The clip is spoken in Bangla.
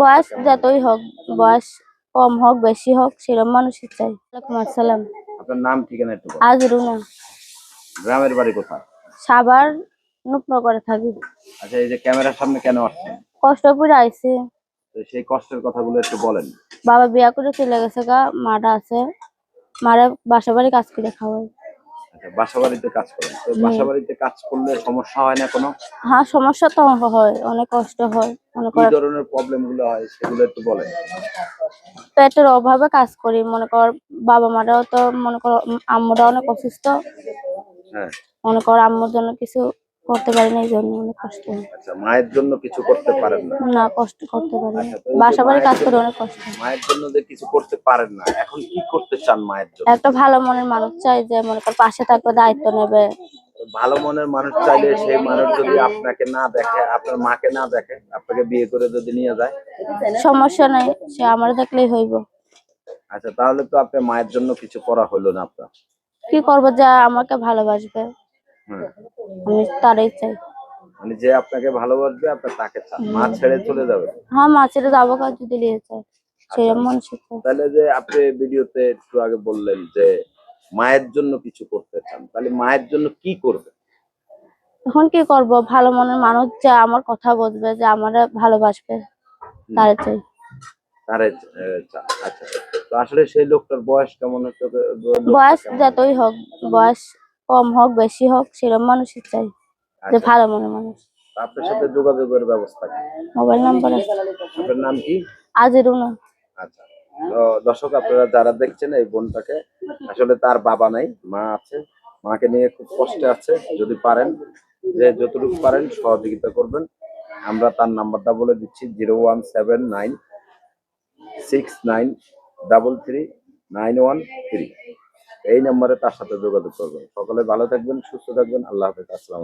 বয়স যতই হোক বয়স কম হোক বেশি হোক সেরকম মানুষই চাই। ওয়ালাইকুম আসসালাম। আপনার নাম ঠিকানা একটু বলেন। আজ রুনা গ্রামের বাড়ি কোথায়? সাবার করে থাকি। আচ্ছা এই যে ক্যামেরার সামনে কেন আসছেন? কষ্ট করে আইছে। তো সেই কষ্টের কথাগুলো একটু বলেন। বাবা বিয়া করে চলে গেছে গা মাটা আছে। মারা বাসা বাড়ি কাজ করে খাওয়াই। আচ্ছা বাসা বাড়িতে কাজ করেন। তো বাসাবাড়িতে কাজ করলে সমস্যা হয় না কোনো? হ্যাঁ সমস্যা তো হয় অনেক কষ্ট হয় মনে কি ধরনের প্রবলেমগুলো হয় সেগুলো একটু বলেন। পেটের অভাবে কাজ করি মনে কর বাবা মারাও তো মনে কর আম্মুরা অনেক অসুস্থ। হ্যাঁ। মনে কর আম্মুর জন্য কিছু করতে পারি না এই জন্য অনেক কষ্ট হয়। আচ্ছা মায়ের জন্য কিছু করতে পারেন না? না কষ্ট করতে পারি না। আচ্ছা, বাসা বাড়ি কাজ করে অনেক কষ্ট হয়। মায়ের জন্য যে কিছু করতে পারেন না এখন কি করতে চান মায়ের জন্য? একটা ভালো মনের মানুষ চাই যে মনে কর পাশে থাকবে দায়িত্ব নেবে। ভালো মনের মানুষ চাইলে সেই মানুষ যদি আপনাকে না দেখে আপনার মাকে না দেখে আপনাকে বিয়ে করে যদি নিয়ে যায়? সমস্যা নাই সে আমার দেখলেই হইব। আচ্ছা তাহলে তো আপনার মায়ের জন্য কিছু করা হলো না আপনার। কি করব যা আমাকে ভালোবাসবে। আমি তারই চাই। মানে যে আপনাকে ভালোবাসবে আপনার তাকে চান। মা ছেড়ে চলে যাবে। হ্যাঁ মাছের যাব কাজ যদি নিয়ে চাই মানুষ চাই। তাহলে যে আপনি ভিডিওতে একটু আগে বললেন যে মায়ের জন্য কিছু করতে চান তাহলে মায়ের জন্য কি করবে? এখন কি করব? ভালো মনের মানুষ যা আমার কথা বুঝবে যে আমার ভালোবাসবে তারে চাই। তারে আচ্ছা। তো আসলে সেই লোকটার বয়স কেমন হতে হবে? বয়স যতই হোক বয়স কম হোক বেশি হোক সেরকম মানুষই চাই। যে আচ্ছা, ভালো মনের মানুষ। আপনার সাথে যোগাযোগের ব্যবস্থা কি? মোবাইল নাম্বার আছে। আপনার নাম কি? আজিরু না আচ্ছা। তো দর্শক আপনারা যারা দেখছেন এই বোনটাকে আসলে তার বাবা নাই মা আছে। মাকে নিয়ে খুব কষ্টে আছে যদি পারেন যে যতটুকু পারেন সহযোগিতা করবেন। আমরা তার নাম্বারটা বলে দিচ্ছি zero one seven nine six nine double three nine one three. এই নম্বরে তার সাথে যোগাযোগ করবেন। সকলে ভালো থাকবেন সুস্থ থাকবেন। আল্লাহ হাফেজ আসসালাম